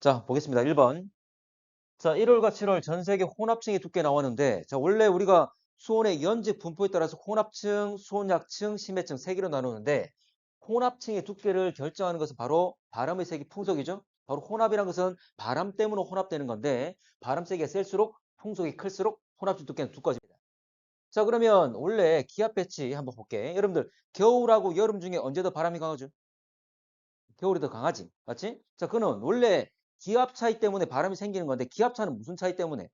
자, 보겠습니다. 1번. 자, 1월과 7월 전 세계 혼합층이 두께 나왔는데, 자, 원래 우리가 수온의 연직 분포에 따라서 혼합층, 수온약층, 심해층 세 개로 나누는데, 혼합층의 두께를 결정하는 것은 바로 바람의 세기 풍속이죠. 바로 혼합이라는 것은 바람 때문에 혼합되는 건데, 바람 세기가 셀수록 풍속이 클수록 혼합층 두께는 두꺼집니다. 자, 그러면 원래 기압 배치 한번 볼게. 여러분들, 겨울하고 여름 중에 언제 더 바람이 강하죠? 겨울이 더 강하지. 맞지? 자, 그는 원래 기압 차이 때문에 바람이 생기는 건데 기압 차는 무슨 차이 때문에?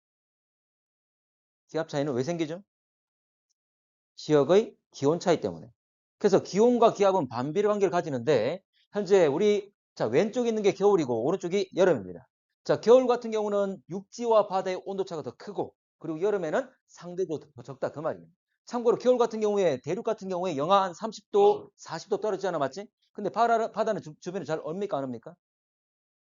기압 차이는 왜 생기죠? 지역의 기온 차이 때문에. 그래서 기온과 기압은 반비례 관계를 가지는데 현재 우리 자 왼쪽에 있는 게 겨울이고 오른쪽이 여름입니다. 자 겨울 같은 경우는 육지와 바다의 온도차가 더 크고 그리고 여름에는 상대적으로 더 적다 그 말입니다. 참고로 겨울 같은 경우에 대륙 같은 경우에 영하 한 30도, 40도 떨어지잖아 맞지? 근데 바다, 바다는 주, 주변에 잘 얼니까 안 옵니까?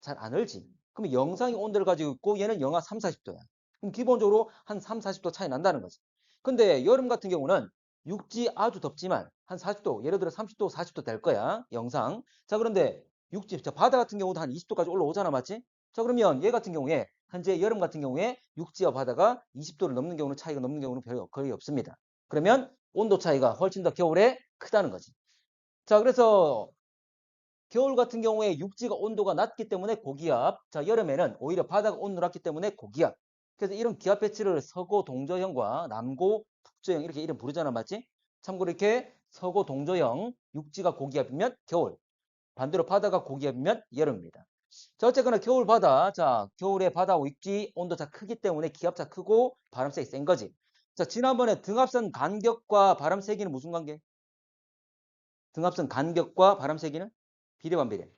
잘 안 얼지. 그러면 영상의 온도를 가지고 있고 얘는 영하 3, 40도야. 그럼 기본적으로 한 3, 40도 차이 난다는 거지. 근데 여름 같은 경우는 육지 아주 덥지만 한 40도, 예를 들어 30도, 40도 될 거야. 영상. 자, 그런데 육지, 자, 바다 같은 경우도 한 20도까지 올라오잖아. 맞지? 자, 그러면 얘 같은 경우에 현재 여름 같은 경우에 육지와 바다가 20도를 넘는 경우는 차이가 넘는 경우는 별로 거의 없습니다. 그러면 온도 차이가 훨씬 더 겨울에 크다는 거지. 자, 그래서 겨울 같은 경우에 육지가 온도가 낮기 때문에 고기압. 자, 여름에는 오히려 바다가 온도 낮기 때문에 고기압. 그래서 이런 기압 배치를 서고 동저형과 남고 북저형 이렇게 이름 부르잖아. 맞지? 참고로 이렇게 서고 동저형 육지가 고기압이면 겨울. 반대로 바다가 고기압이면 여름입니다. 자, 어쨌거나 겨울 바다. 자, 겨울에 바다와 육지 온도차 크기 때문에 기압차 크고 바람색이 센 거지. 자, 지난번에 등압선 간격과 바람 세기는 무슨 관계? 등압선 간격과 바람 세기는 비례 반비례.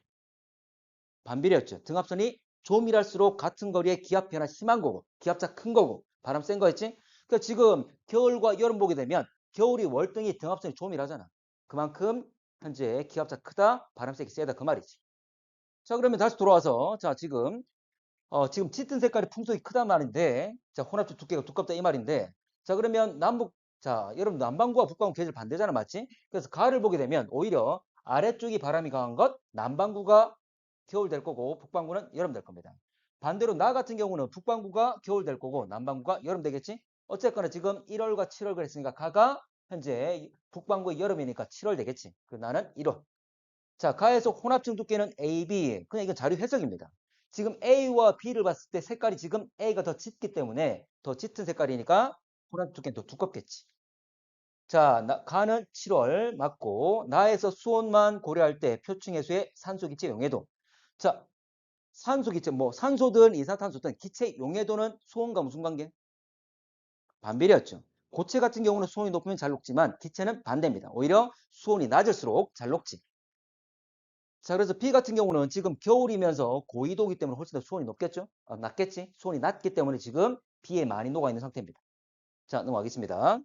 반비례였죠. 등압선이 조밀할수록 같은 거리에 기압 변화 심한 거고 기압차 큰 거고 바람 센 거였지. 그러니까 지금 겨울과 여름 보게 되면 겨울이 월등히 등압선이 조밀하잖아. 그만큼 현재 기압차 크다, 바람 세기 세다 그 말이지. 자 그러면 다시 돌아와서 자 지금 어, 지금 짙은 색깔이 풍속이 크단 말인데 자 혼합주 두께가 두껍다 이 말인데 자 그러면 남북 자 여러분 남반구와 북반구 계절 반대잖아 맞지? 그래서 가을을 보게 되면 오히려 아래쪽이 바람이 강한 것 남반구가 겨울 될 거고 북반구는 여름 될 겁니다. 반대로 나 같은 경우는 북반구가 겨울 될 거고 남반구가 여름 되겠지? 어쨌거나 지금 1월과 7월 그랬으니까 가가 현재 북반구의 여름이니까 7월 되겠지. 그 나는 1월. 자, 가에서 혼합층 두께는 A, B. 그냥 이건 자료 해석입니다. 지금 A와 B를 봤을 때 색깔이 지금 A가 더 짙기 때문에 더 짙은 색깔이니까 혼합 두께는 더 두껍겠지. 자, 나, 가는 7월 맞고 나에서 수온만 고려할 때 표층해수의 산소 기체 용해도. 자, 산소 기체 뭐 산소든 이산탄소든 기체 용해도는 수온과 무슨 관계? 반비례였죠. 고체 같은 경우는 수온이 높으면 잘 녹지만 기체는 반대입니다. 오히려 수온이 낮을수록 잘 녹지. 자, 그래서 B 같은 경우는 지금 겨울이면서 고위도기 때문에 훨씬 더 수온이 높겠죠? 아, 낮겠지? 수온이 낮기 때문에 지금 B에 많이 녹아 있는 상태입니다. 자, 넘어가겠습니다.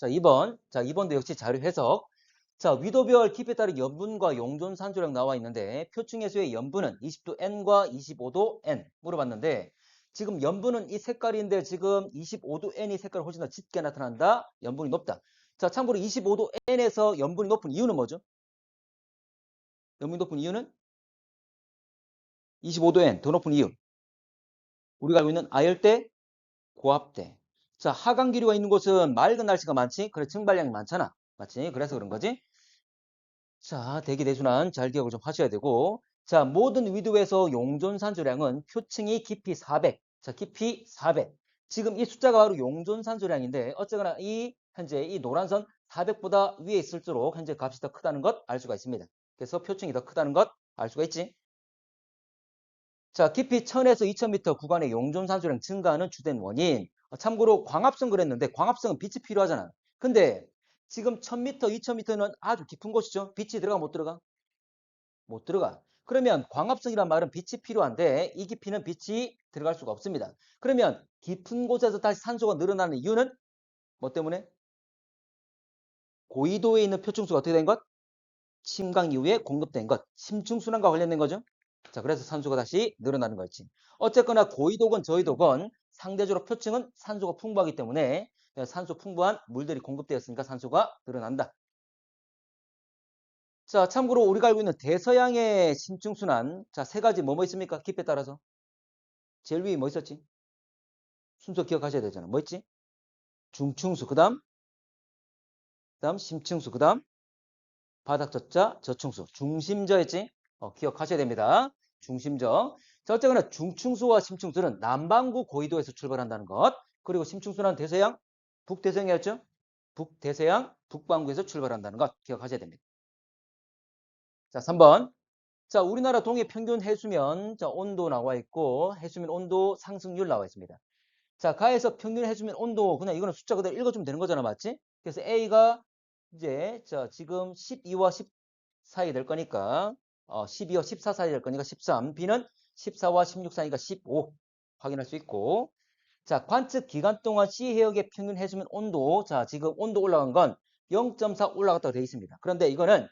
자, 2번. 자, 2번도 역시 자료 해석. 자, 위도별 깊이에 따른 염분과 용존 산소량 나와 있는데 표층해수의 염분은 20도 N과 25도 N 물어봤는데 지금 염분은 이 색깔인데 지금 25도 N이 색깔이 훨씬 더 짙게 나타난다. 염분이 높다. 자, 참고로 25도 N에서 염분이 높은 이유는 뭐죠? 염분이 높은 이유는 25도 N 더 높은 이유. 우리가 알고 있는 아열대, 고압대. 자, 하강 기류가 있는 곳은 맑은 날씨가 많지? 그래 증발량이 많잖아. 맞지? 그래서 그런 거지? 자, 대기 대순환 잘 기억을 좀 하셔야 되고 자, 모든 위도에서 용존 산소량은 표층이 깊이 400. 자, 깊이 400. 지금 이 숫자가 바로 용존 산소량인데 어쨌거나 이 현재 이 노란선 400보다 위에 있을수록 현재 값이 더 크다는 것 알 수가 있습니다. 그래서 표층이 더 크다는 것 알 수가 있지. 자, 깊이 1000에서 2000m 구간의 용존 산소량 증가하는 주된 원인. 어, 참고로 광합성 그랬는데 광합성은 빛이 필요하잖아. 근데 지금 1000m, 2000m는 아주 깊은 곳이죠. 빛이 들어가 못 들어가? 못 들어가. 그러면 광합성이란 말은 빛이 필요한데 이 깊이는 빛이 들어갈 수가 없습니다. 그러면 깊은 곳에서 다시 산소가 늘어나는 이유는 뭐 때문에? 고위도에 있는 표층수가 어떻게 된 것? 침강 이후에 공급된 것. 심층순환과 관련된 거죠. 자, 그래서 산소가 다시 늘어나는 거지. 어쨌거나 고위도건 저위도건 상대적으로 표층은 산소가 풍부하기 때문에 산소 풍부한 물들이 공급되었으니까 산소가 늘어난다. 자, 참고로 우리가 알고 있는 대서양의 심층순환. 자, 세 가지 뭐뭐 있습니까? 깊이에 따라서. 제일 위에 뭐 있었지? 순서 기억하셔야 되잖아. 뭐 있지? 중층수. 그 다음? 그 다음 심층수. 그 다음? 바닥 저자, 저층수. 중심저였지? 어, 기억하셔야 됩니다. 중심저. 자, 어쨌거나 중층수와 심층수는 남반구 고緯도에서 출발한다는 것. 그리고 심층수는 대서양, 북대서양이었죠? 북대서양, 북반구에서 출발한다는 것 기억하셔야 됩니다. 자, 3번. 자, 우리나라 동해 평균 해수면 자, 온도 나와 있고 해수면 온도 상승률 나와 있습니다. 자, 가에서 평균 해수면 온도 그냥 이거는 숫자 그대로 읽어주면 되는 거잖아, 맞지? 그래서 A가 이제 자, 지금 12와 10 사이 될 거니까 어, 12와 14 사이 될 거니까 13. B는 14와 16 사이가 15 확인할 수 있고 자, 관측 기간 동안 C 해역의 평균 해수면 온도 자, 지금 온도 올라간 건 0.4 올라갔다고 되어 있습니다. 그런데 이거는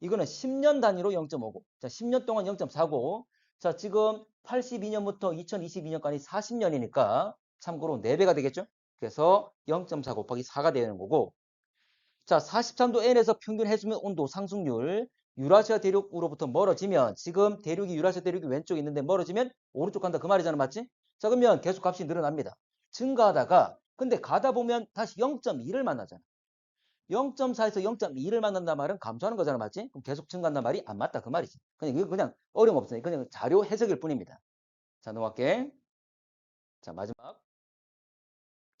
이거는 10년 단위로 0.5고, 자, 10년 동안 0.4고, 자, 지금 82년부터 2022년까지 40년이니까 참고로 4배가 되겠죠? 그래서 0.4 곱하기 4가 되는 거고, 자, 43도 N에서 평균 해수면 온도 상승률, 유라시아 대륙으로부터 멀어지면, 지금 대륙이 유라시아 대륙이 왼쪽에 있는데 멀어지면 오른쪽 간다. 그 말이잖아. 맞지? 자, 그러면 계속 값이 늘어납니다. 증가하다가, 근데 가다 보면 다시 0.2를 만나잖아. 0.4에서 0.2를 만난단 말은 감소하는 거잖아, 맞지? 그럼 계속 증가한단 말이 안 맞다, 그 말이지. 그냥 이거 그냥 어려움 없으니 그냥 자료 해석일 뿐입니다. 자, 넘어갈게. 자, 마지막.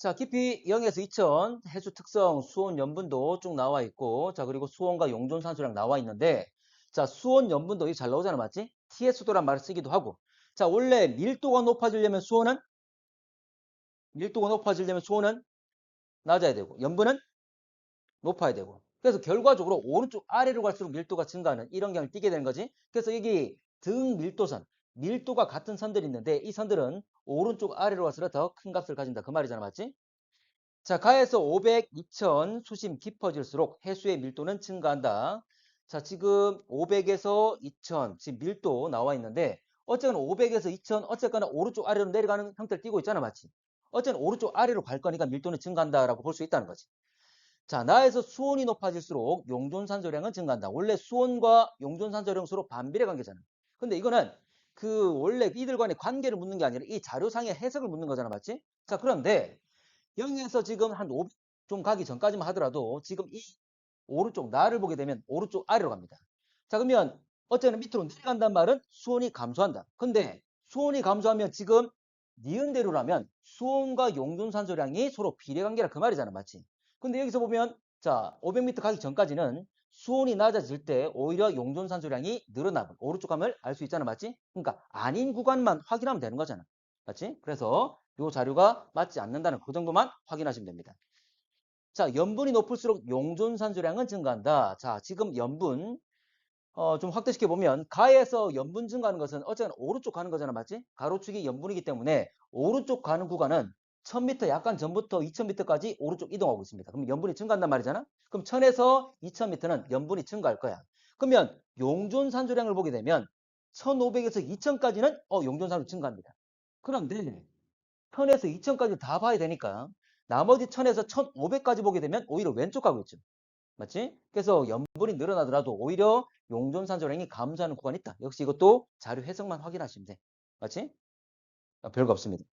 자, 깊이 0에서 2000 해수 특성, 수온 염분도 쭉 나와 있고, 자, 그리고 수온과 용존 산소량 나와 있는데, 자, 수온 염분도 이거 잘 나오잖아, 맞지? TS도란 말을 쓰기도 하고. 자, 원래 밀도가 높아지려면 수온은 밀도가 높아지려면 수온은 낮아야 되고, 염분은 높아야 되고. 그래서 결과적으로 오른쪽 아래로 갈수록 밀도가 증가하는 이런 경향을 띠게 되는 거지. 그래서 여기 등 밀도선, 밀도가 같은 선들이 있는데 이 선들은 오른쪽 아래로 갈수록 더 큰 값을 가진다. 그 말이잖아. 맞지? 자, 가에서 500, 2000 수심 깊어질수록 해수의 밀도는 증가한다. 자, 지금 500에서 2000 지금 밀도 나와 있는데 어쨌거나 500에서 2000 어쨌거나 오른쪽 아래로 내려가는 형태를 띠고 있잖아. 맞지? 어쨌든 오른쪽 아래로 갈 거니까 밀도는 증가한다라고 볼 수 있다는 거지. 자, 나에서 수온이 높아질수록 용존산소량은 증가한다. 원래 수온과 용존산소량 서로 반비례 관계잖아. 근데 이거는 그 원래 이들 간의 관계를 묻는 게 아니라 이 자료상의 해석을 묻는 거잖아. 맞지? 자, 그런데 여기에서 지금 한 5, 좀 가기 전까지만 하더라도 지금 이 오른쪽 나를 보게 되면 오른쪽 아래로 갑니다. 자, 그러면 어쨌든 밑으로 내려간단 말은 수온이 감소한다. 근데 수온이 감소하면 지금 니은대로라면 수온과 용존산소량이 서로 비례관계라 그 말이잖아. 맞지? 근데 여기서 보면 자 500m 가기 전까지는 수온이 낮아질 때 오히려 용존 산소량이 늘어나고 오른쪽 감을 알 수 있잖아 맞지? 그러니까 아닌 구간만 확인하면 되는 거잖아 맞지? 그래서 이 자료가 맞지 않는다는 그 정도만 확인하시면 됩니다 자 염분이 높을수록 용존 산소량은 증가한다 자 지금 염분 어, 좀 확대시켜 보면 가에서 염분 증가하는 것은 어쨌든 오른쪽 가는 거잖아 맞지? 가로축이 염분이기 때문에 오른쪽 가는 구간은 1000m 약간 전부터 2000m까지 오른쪽 이동하고 있습니다. 그럼 염분이 증가한단 말이잖아. 그럼 1000에서 2000m는 염분이 증가할 거야. 그러면 용존 산소량을 보게 되면 1500에서 2000까지는 어 용존 산소 증가합니다. 그런데 1000에서 2000까지 다 봐야 되니까 나머지 1000에서 1500까지 보게 되면 오히려 왼쪽 가고 있죠. 맞지? 그래서 염분이 늘어나더라도 오히려 용존 산소량이 감소하는 구간이 있다. 역시 이것도 자료 해석만 확인하시면 돼. 맞지? 아, 별거 없습니다.